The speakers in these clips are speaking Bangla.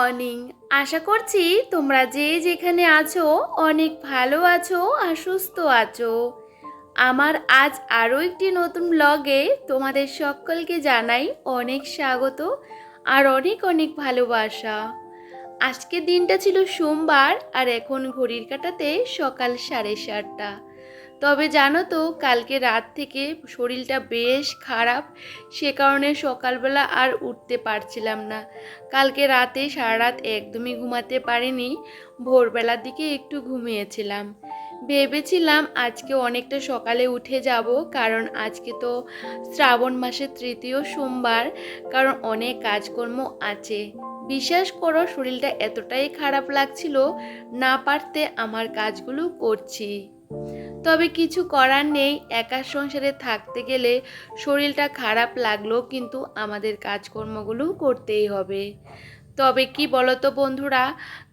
মর্নিং আশা করছি তোমরা যে যেখানে আছো অনেক ভালো আছো আর সুস্থ আছো। আমার আজ আরও একটি নতুন ব্লগে তোমাদের সকলকে জানাই অনেক স্বাগত আর অনেক অনেক ভালোবাসা। আজকের দিনটা ছিল সোমবার আর এখন ঘড়ির কাটাতে সকাল সাড়ে সাতটা। তবে জানো তো, কালকে রাত থেকে শরীরটা বেশ খারাপ। সে কারণে সকালবেলা আর উঠতে পারছিলাম না। কালকে রাতে সারা রাত একদমই ঘুমাতে পারিনি। ভোরবেলার দিকে একটু ঘুমিয়েছিলাম। ভেবেছিলাম আজকে অনেকটা সকালে উঠে যাব, কারণ আজকে তো শ্রাবণ মাসের তৃতীয় সোমবার, কারণ অনেক কাজকর্ম আছে। বিশ্বাস করো, শরীরটা এতটাই খারাপ লাগছিল, না পারতে আমার কাজগুলো করছি। তবে কিছু করার নেই একার সংসারে থাকতে গেলে শরীরটা খারাপ লাগলেও কিন্তু আমাদের কাজকর্মগুলো করতেই হবে। তবে কি বলতো বন্ধুরা,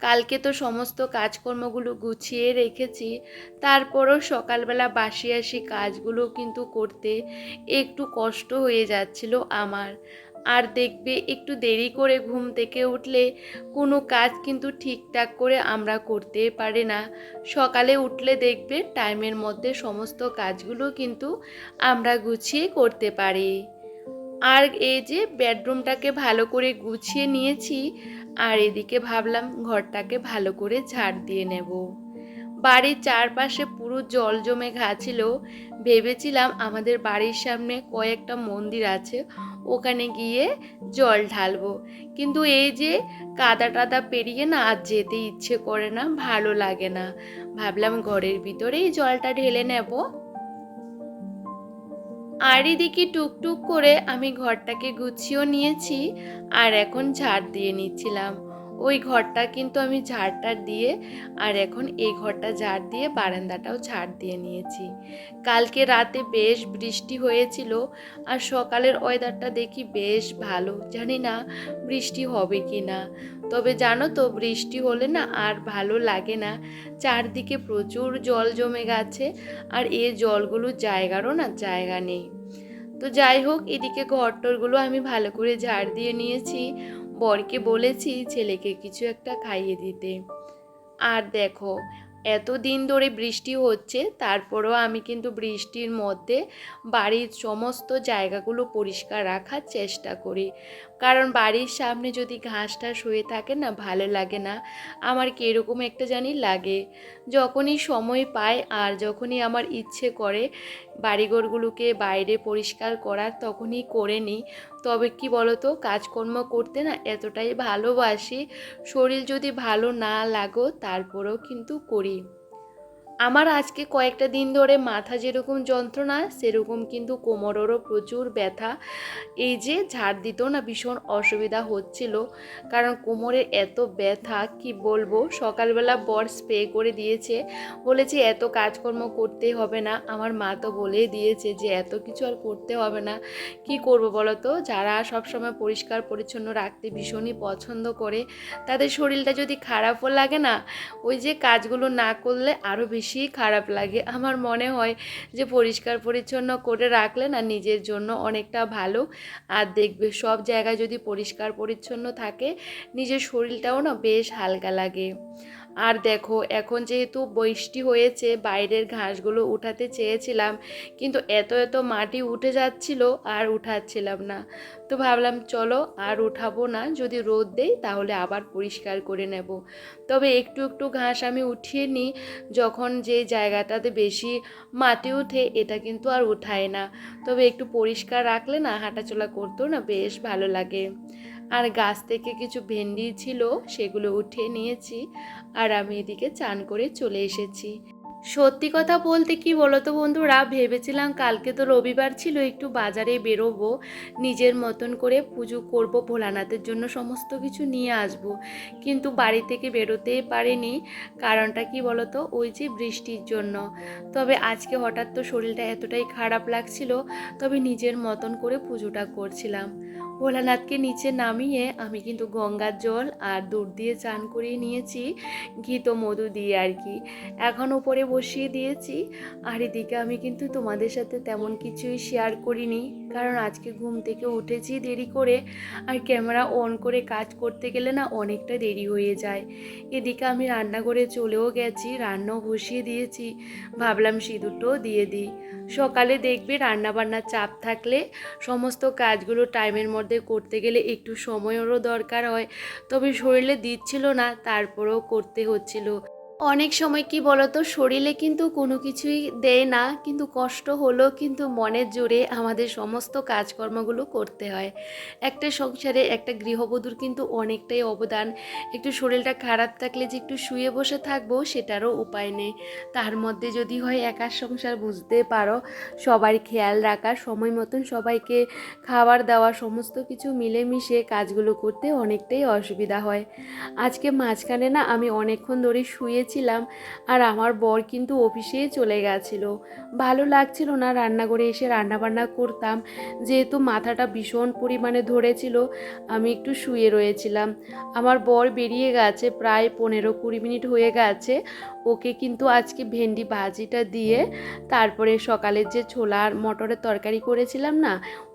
কালকে তো সমস্ত কাজকর্মগুলো গুছিয়ে রেখেছি, তারপরও সকালবেলা বাসি আসি কাজগুলো কিন্তু করতে একটু কষ্ট হয়ে যাচ্ছিল আমার। আর দেখবে একটু দেরি করে ঘুম থেকে উঠলে কোনো কাজ কিন্তু ঠিকঠাক করে আমরা করতে পারি না। সকালে উঠলে দেখবে টাইমের মধ্যে সমস্ত কাজগুলো কিন্তু আমরা গুছিয়ে করতে পারি। আর এই যে বেডরুমটাকে ভালো করে গুছিয়ে নিয়েছি, আর এদিকে ভাবলাম ঘরটাকে ভালো করে ঝাড় দিয়ে নেব। বাড়ির চারপাশে পুরো জল জমে ঘাছিল ভেবেছিলাম আমাদের বাড়ির সামনে কয়েকটা মন্দির আছে, ওখানে গিয়ে জল ঢালবো। কিন্তু এই যে কাদা টাদা পেরিয়ে না আর যেতে ইচ্ছে করে না, ভালো লাগে না। ভাবলাম ঘরের ভিতরেই জলটা ঢেলে নেব। আর এদিকে টুকটুক করে আমি ঘরটাকে গুছিয়েও নিয়েছি, আর এখন ঝাড় দিয়ে নিচ্ছিলাম। ওই ঘরটা কিন্তু আমি ঝাড়টা দিয়ে আর এখন এই ঘরটা ঝাড় দিয়ে বারান্দাটাও ঝাড় দিয়ে নিয়েছি। কালকে রাতে বেশ বৃষ্টি হয়েছিল আর সকালের ওয়েদারটা দেখি বেশ ভালো। জানি না বৃষ্টি হবে কি না। তবে জানো তো বৃষ্টি হলে না আর ভালো লাগে না। চারদিকে প্রচুর জল জমে গেছে আর এ জলগুলো জায়গারও না জায়গা নেই। তো যাই হোক, এদিকে ঘরটরগুলো আমি ভালো করে ঝাড় দিয়ে নিয়েছি। বরকে বলেছি ছেলেকে কিছু একটা খাইয়ে দিতে। আর দেখো এত দিন ধরে বৃষ্টি হচ্ছে, তারপরেও আমি কিন্তু বৃষ্টির মধ্যে বাড়ির সমস্ত জায়গাগুলো পরিষ্কার রাখার চেষ্টা করি। কারণ বাড়ির সামনে যদি ঘাস টাস হয়ে থাকে না, ভালো লাগে না। আমার কীরকম একটা জানি লাগে। যখনই সময় পাই আর যখনই আমার ইচ্ছে করে বাড়িঘরগুলোকে বাইরে পরিষ্কার করার তখনই করে নিই। তবে কি বলতো, কাজকর্ম করতে না এতটাই ভালোবাসি, শরীর যদি ভালো না লাগো, তারপরেও কিন্তু করি। আমার আজকে কয়েকটা দিন ধরে মাথা যেরকম যন্ত্রণা, সেরকম কিন্তু কোমরেরও প্রচুর ব্যথা। এই যে ঝাড় দিতেও না ভীষণ অসুবিধা হচ্ছিল, কারণ কোমরে এত ব্যথা, কি বলব? সকালবেলা বর স্প্রে করে দিয়েছে, বলেছে এত কাজকর্ম করতে হবে না। আমার মা তো বলেই দিয়েছে যে এত কিছু আর করতে হবে না। কি করব বলো তো যারা সবসময় পরিষ্কার, পরিচ্ছন্ন রাখতে ভীষণই পছন্দ করে, তাদের শরীরটা যদি খারাপও লাগে না, ওই যে কাজগুলো না করলে আরও বেশি খারাপ লাগে। আমার মনে হয় যে পরিষ্কার পরিচ্ছন্ন করে রাখলে না নিজের জন্য অনেকটা ভালো। আর দেখবে সব জায়গায় যদি পরিষ্কার পরিচ্ছন্ন থাকে, নিজের শরীরটাও না বেশ হালকা লাগে। আর দেখো, এখন যেহেতু বৃষ্টি হয়েছে, বাইরের ঘাসগুলো উঠাতে চেয়েছিলাম, কিন্তু এত এত মাটি উঠে যাচ্ছিল আর উঠাচ্ছিলাম না। তো ভাবলাম, চলো আর উঠাবো না, যদি রোদ দেই তাহলে আবার পরিষ্কার করে নেব। তবে একটু একটু ঘাস আমি উঠিয়ে নিই, যখন যে জায়গাটাতে বেশি মাটি উঠে এটা কিন্তু আর উঠায় না। তবে একটু পরিষ্কার রাখলে না, হাঁটাচলা করতেও না বেশ ভালো লাগে। আর গাছ থেকে কিছু ভেন্ডি ছিল, সেগুলো উঠিয়ে নিয়েছি। আর আমি এদিকে চান করে চলে এসেছি। সত্যি কথা বলতে কি বলতো বন্ধুরা, ভেবেছিলাম কালকে তো রবিবার ছিল, একটু বাজারে বেরোবো, নিজের মতন করে পুজো করব, ভোলানাথের জন্য সমস্ত কিছু নিয়ে আসব। কিন্তু বাড়ি থেকে বেরোতেই পারিনি, কারণটা কি বলতো, ওই যে বৃষ্টির জন্য। তবে আজকে হঠাৎ তো শরীরটা এতটাই খারাপ লাগছিল, তবে নিজের মতন করে পুজোটা করছিলাম। ভোলানাথকে নিচে নামিয়ে আমি কিন্তু গঙ্গার জল আর দুধ দিয়ে চান করিয়ে নিয়েছি, ঘি তো মধু দিয়ে আর কি। এখন ওপরে বসিয়ে দিয়েছি, আর এদিকে আমি কিন্তু তোমাদের সাথে তেমন কিছুই শেয়ার করিনি, কারণ আজকে ঘুম থেকে উঠেছি দেরি করে, আর ক্যামেরা অন করে কাজ করতে গেলে না অনেকটা দেরি হয়ে যায়। এদিকে আমি রান্নাঘরে চলেও গেছি, রান্নাও বসিয়ে দিয়েছি, ভাবলাম সিঁদুরটাও দিয়ে দিই। সকালে দেখবে রান্নাবান্নার চাপ থাকলে সমস্ত কাজগুলো টাইমের মধ্যে করতে গেলে একটু সময়েরও দরকার হয়। তবে শরীরে দিচ্ছিল না তারপরেও করতে হচ্ছিল। অনেক সময় কি বলতো, শরীরে কিন্তু কোনো কিছুই দেয় না, কিন্তু কষ্ট হলেও কিন্তু মনের জোরে আমাদের সমস্ত কাজকর্মগুলো করতে হয়। একটা সংসারে একটা গৃহবধূর কিন্তু অনেকটাই অবদান। একটু শরীরটা খারাপ থাকলে যে একটু শুয়ে বসে থাকব, সেটারও উপায় নেই। তার মধ্যে যদি হয় একার সংসার, বুঝতে পারো। সবার খেয়াল রাখা, সময় মতন সবাইকে খাবার দেওয়া, সমস্ত কিছু মিলেমিশে কাজগুলো করতে অনেকটাই অসুবিধা হয়। আজকে মাঝখানে না আমি অনেকক্ষণ ধরে শুয়েছিলাম আর আমার বর কিন্তু অফিসে চলে গেছিল। ভালো লাগছিল না রান্নাঘরে এসে রান্নাবান্না করতাম, যেহেতু মাথাটা ভীষণ পরিমাণে ধরেছিল, আমি একটু শুয়ে রয়েছিলাম। আমার বর বেরিয়ে গেছে, প্রায় পনেরো কুড়ি মিনিট হয়ে গেছে। ওকে কিন্তু আজকে ভেন্ডি ভাজিটা দিয়ে তারপরে সকালের যে ছোলার মটরের তরকারি করেছিলাম না,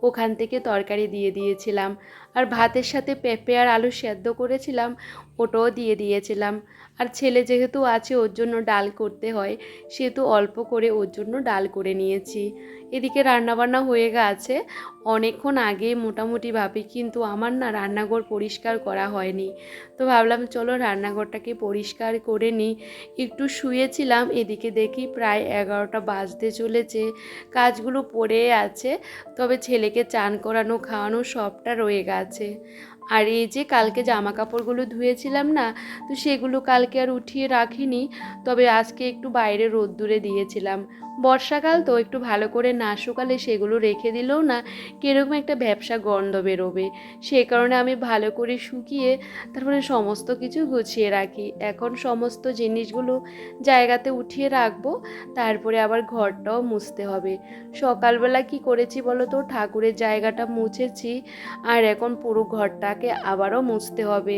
ওখান থেকে তরকারি দিয়ে দিয়েছিলাম। আর ভাতের সাথে পেঁপে আর আলু সেদ্ধ করেছিলাম, ওটাও দিয়ে দিয়েছিলাম। আর ছেলে যেহেতু আছে, ওর জন্য ডাল করতে হয়, সেহেতু অল্প করে ওর জন্য ডাল করে নিয়েছি। এদিকে রান্নাবান্না হয়ে গেছে। অনেকক্ষণ আগে মোটামুটিভাবে কিন্তু আমার না রান্নাঘর পরিষ্কার করা হয়নি। তো ভাবলাম, চলো রান্নাঘরটাকে পরিষ্কার করে নিই। একটু শুয়েছিলাম, এদিকে দেখি প্রায় এগারোটা বাজতে চলেছে। কাজগুলো পড়ে আছে, তবে ছেলেকে চান করানো, খাওয়ানো সবটা রয়ে গেছে। আছে। আর এই যে কালকে জামা কাপড়গুলো ধুয়েছিলাম না, তো সেগুলো কালকে আর উঠিয়ে রাখিনি, তবে আজকে একটু বাইরে রোদ্দুরে দিয়েছিলাম। বর্ষাকাল তো একটু ভালো করে না শুকালে সেগুলো রেখে দিলেও না কীরকম একটা ব্যবসা গন্ধ বেরোবে। সেই কারণে আমি ভালো করে শুকিয়ে তারপরে সমস্ত কিছু গুছিয়ে রাখি। এখন সমস্ত জিনিসগুলো জায়গাতে উঠিয়ে রাখব, তারপরে আবার ঘরটাও মুছতে হবে। সকালবেলা কি করেছি বলো তো? ঠাকুরের জায়গাটা মুছেছি, আর এখন পুরো ঘরটাকে আবারও মুছতে হবে।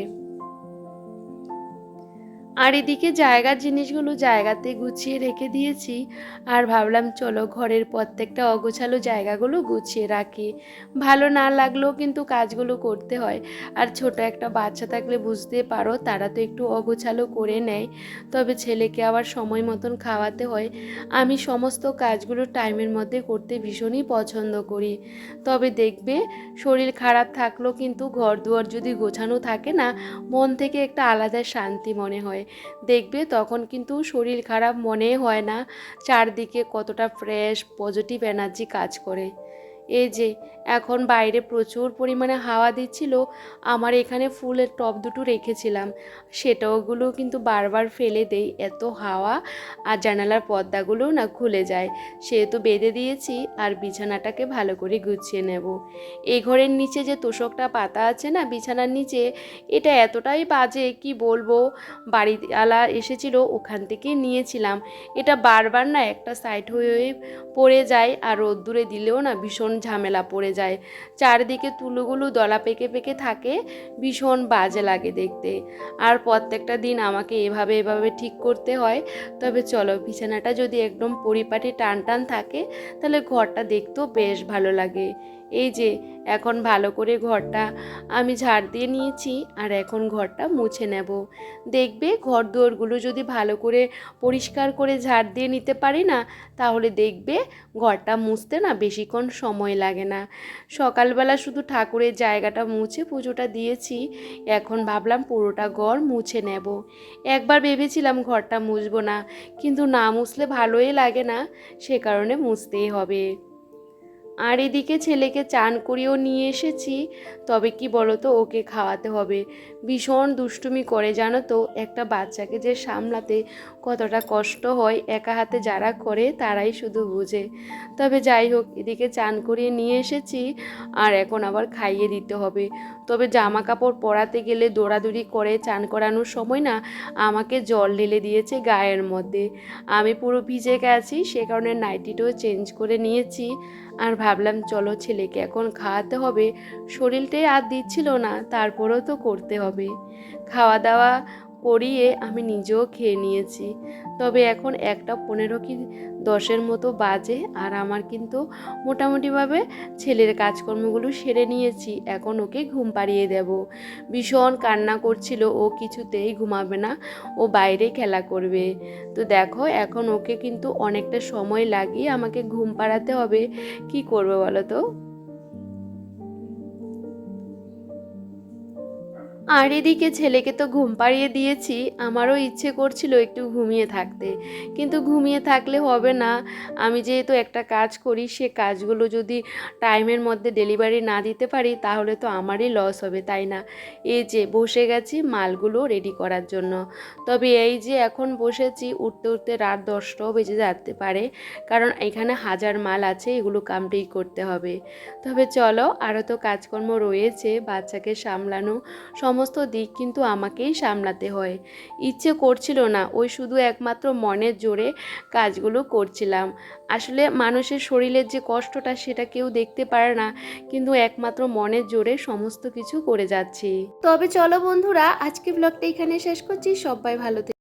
আর এদিকে জায়গার জিনিসগুলো জায়গাতে গুছিয়ে রেখে দিয়েছি। আর ভাবলাম, চলো ঘরের প্রত্যেকটা অগোছালো জায়গাগুলো গুছিয়ে রাখি। ভালো না লাগলেও কিন্তু কাজগুলো করতে হয়। আর ছোট একটা বাচ্চা থাকলে বুঝতে পারো, তারা তো একটু অগোছালো করে নেয়। তবে ছেলেকে আবার সময় মতন খাওয়াতে হয়। আমি সমস্ত কাজগুলো টাইমের মধ্যে করতে ভীষণই পছন্দ করি। তবে দেখবে, শরীর খারাপ থাকলেও কিন্তু ঘর দুয়ার যদি গোছানো থাকে না, মন থেকে একটা আলাদা শান্তি মনে হয়। দেখবে তখন কিন্তু শরীর খারাপ মনে হয় না। চারদিকে কতটা ফ্রেশ পজিটিভ এনার্জি কাজ করে। এই যে, এখন বাইরে প্রচুর পরিমাণে হাওয়া দিচ্ছিল, আমার এখানে ফুলের টব দুটো রেখেছিলাম। সেটাওগুলো কিন্তু বারবার ফেলে দেই, এত হাওয়া, আর জানালার পর্দাগুলোও না খুলে যায়। সেহেতু বেঁধে দিয়েছি, আর বিছানাটাকে ভালো করে গুছিয়ে নেব। এই ঘরের নিচে যে তোষকটা পাতা আছে না, বিছানার নিচে, এটা এতটাই বাজে, কি বলব? বাড়িওয়ালা এসেছিল, ওখান থেকে নিয়েছিলাম। এটা বারবার না একটা সাইড হয়ে পড়ে যায়, আর রোদ্দুরে দিলেও না ভীষণ ঝামেলা পড়ে যায়। চারদিকে তুলোগুলো দলা পেকে পেকে থাকে, ভীষণ বাজে লাগে দেখতে। আর প্রত্যেকটা দিন আমাকে এভাবে এভাবে ঠিক করতে হয়। তবে চলো, বিছানাটা যদি একদম পরিপাটি টান টান থাকে, তাহলে ঘরটা দেখতেও বেশ ভালো লাগে। এই যে, এখন ভালো করে ঘরটা আমি ঝাড় দিয়ে নিয়েছি আর এখন ঘরটা মুছে নেব। দেখবে ঘর দুয়ারগুলো যদি ভালো করে পরিষ্কার করে ঝাড় দিয়ে নিতে পারি না, তাহলে দেখবে ঘরটা মুছতে না বেশিক্ষণ সময় লাগে না। সকালবেলা শুধু ঠাকুরের জায়গাটা মুছে পুজোটা দিয়েছি, এখন ভাবলাম পুরোটা ঘর মুছে নেব। একবার ভেবেছিলাম ঘরটা মুছবো না, কিন্তু না মুছলে ভালোই লাগে না, সে কারণে মুছতেই হবে। আর এদিকে ছেলেকে চান করিয়েও নিয়ে এসেছি, তবে কি বলো তো ওকে খাওয়াতে হবে। ভীষণ দুষ্টুমি করে জানো তো, একটা বাচ্চাকে যে সামলাতে কতটা কষ্ট হয়, একা হাতে যারা করে তারাই শুধু বুঝে। তবে যাই হোক, এদিকে চান করিয়ে নিয়ে এসেছি, আর এখন আবার খাইয়ে দিতে হবে। তবে জামা কাপড় পরাতে গেলে দৌড়াদৌড়ি করে চান করানোর সময় না, আমাকে জল ঢেলে দিয়েছে গায়ের মধ্যে। আমি পুরো ভিজে গেছি, সে কারণে নাইটিটাও চেঞ্জ করে নিয়েছি। আর ভাবলাম, চলো ছেলেকে এখন খাওয়াতে হবে। শরীরটাই আর দিচ্ছিল না, তারপরেও তো করতে হবে। খাওয়া দাওয়া করিয়ে আমি নিজেও খেয়ে নিয়েছি। তবে এখন একটা পনেরো কি দশের মতো বাজে আর আমার কিন্তু মোটামুটিভাবে ছেলের কাজকর্মগুলো সেরে নিয়েছি। এখন ওকে ঘুম পাড়িয়ে দেব। ভীষণ কান্না করছিল, ও কিছুতেই ঘুমাবে না, ও বাইরে খেলা করবে। তো দেখো, এখন ওকে কিন্তু অনেকটা সময় লাগিয়ে আমাকে ঘুম পাড়াতে হবে। কি করবে বলো তো? আর এদিকে ছেলেকে তো ঘুম পাড়িয়ে দিয়েছি, আমারও ইচ্ছে করছিল একটু ঘুমিয়ে থাকতে। কিন্তু ঘুমিয়ে থাকলে হবে না। আমি যেহেতু একটা কাজ করি, সে কাজগুলো যদি টাইমের মধ্যে ডেলিভারি না দিতে পারি, তাহলে তো আমারই লস হবে, তাই না? এই যে, বসে গেছি মালগুলো রেডি করার জন্য। তবে এই যে, এখন বসেছি, উঠতে উঠতে রাত দশটাও বেজে যেতে পারে, কারণ এখানে হাজার মাল আছে, এগুলো কমপ্লিট করতে হবে। তবে চলো, আরও তো কাজকর্ম রয়েছে, বাচ্চাকে সামলানো। সমস্ত দিক কিন্তু আমাকেই সামলাতে হয়। ইচ্ছে করছিল না, ওই শুধু একমাত্র মনের জোরে কাজগুলো করছিলাম। আসলে মানুষের শরীরের যে কষ্টটা সেটা কেউ দেখতে পারে না, কিন্তু একমাত্র মনের জোরে সমস্ত কিছু করে যাচ্ছি। তবে চলো বন্ধুরা, আজকে ব্লগটা এখানে শেষ করছি। সবাই ভালো।